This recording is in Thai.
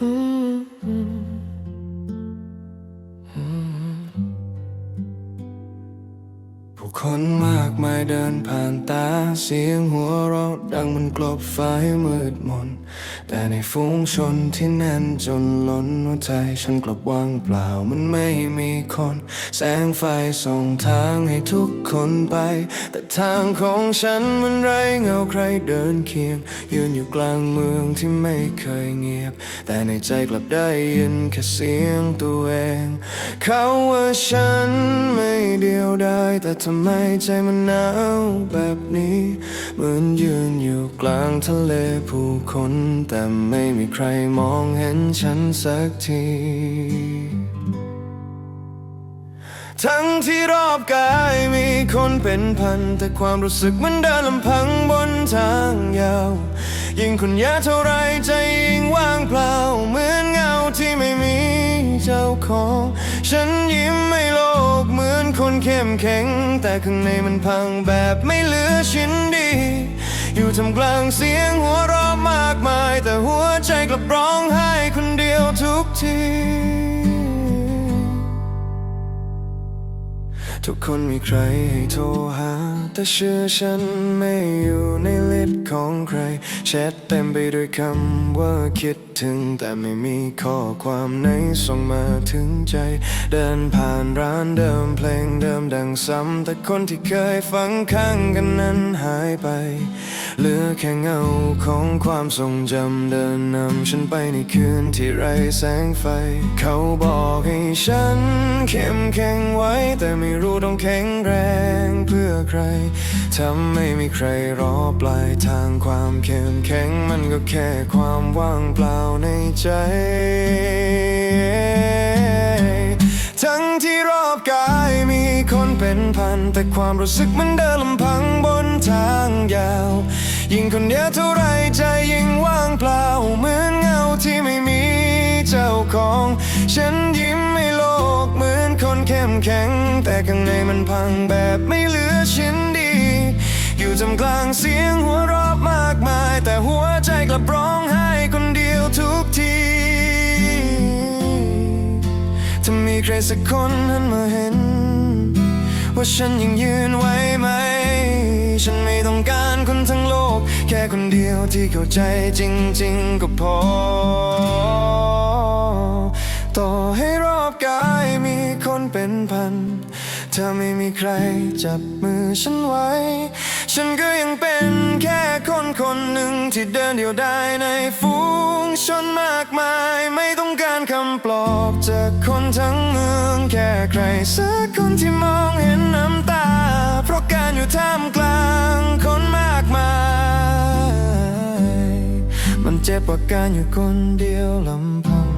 Hmm. คนมากมายเดินผ่านตา เสียงหัวเราะดังมันกลบฟ้าให้มืดมน แต่ในฝูงชนที่แน่นจนล้นหัวใจฉันกลับว่างเปล่ามันไม่มีคน แสงไฟส่งทางให้ทุกคนไป แต่ทางของฉันมันไรเงาใครเดินเคียง ยืนอยู่กลางเมืองที่ไม่เคยเงียบ แต่ในใจกลับได้ยินแค่เสียงตัวเอง เขาว่าฉันไม่เดียวดายแต่ทำไมใจมันหนาวแบบนี้ เหมือนยืนอยู่กลางทะเลผู้คน แต่ไม่มีใครมองเห็นฉันสักที ทั้งที่รอบกายมีคนเป็นพัน แต่ความรู้สึกมันเดินลำพังบนทางยาว ยิ่งคนเยอะเท่าไรใจยิ่งว่างเปล่า เหมือนเงาที่ไม่มีเจ้าของ ฉัน คนเข้มแข็ง แต่ข้างในมันพังแบบไม่เหลือชิ้นดี อยู่ทำกลางเสียงหัวเราะมากมาย แต่หัวใจกลับร้องไห้คนเดียวทุกที ทุกคนมีใครให้โทรหา แต่ชื่อฉันไม่อยู่ในลิสต์ของใครแชทเต็มไปด้วยคำว่าคิดถึง แต่ไม่มีข้อความไหนส่งมาถึงใจ เดินผ่านร้านเดิมเพลงเดิมดังซ้ำแต่คนที่เคยฟังข้างกันนั้นหายไป เหลือแค่เงาของความทรงจำเดินนำฉันไปในคืนที่ไร้แสงไฟ เขาบอกให้ฉันเข้มแข็งไว้ แต่ไม่รู้ต้องแข็งแรงเพื่อใครทำไม่มีใครรอปลายทางความเข้มแข็งมันก็แค่ความว่างเปล่าในใจ ทั้งที่รอบกายมีคนเป็นพัน แต่ความรู้สึกมันเดินลำพังบนทางยาว ยิ่งคนเดียวเท่าไรใจยิ่งว่างเปล่า เหมือนเงาที่ไม่มีเจ้าของ ฉันยิ้มไม่โลกเหมือนคนเข้มแข็ง แต่ข้างในมันพังแบบไม่เหลือชิ้นดี อยู่จำกลางเสียงหัวเราะมากมาย แต่หัวใจกลับร้องไห้คนเดียวทุกทีถ้ามีใครสักคนหันมาเห็น ว่าฉันยังยืนไหวไหม ฉันไม่ต้องการคนทั้ง แค่คนเดียวที่เข้าใจจริง ๆ ก็พอ ต่อให้รอบกายมีคนเป็นพันถ้าไม่มีใครจับมือฉันไว้ ฉันก็ยังเป็นแค่คนคนหนึ่งที่เดินเดียวดายในฝูงชนมากมาย ไม่ต้องการคำปลอบจากคนทั้งเมือง แค่ใครสักคนที่มองเห็นน้ำตา เพราะการอยู่ท่ามกลาง จ็บกว่าการอยู่คนเดียวลำพัง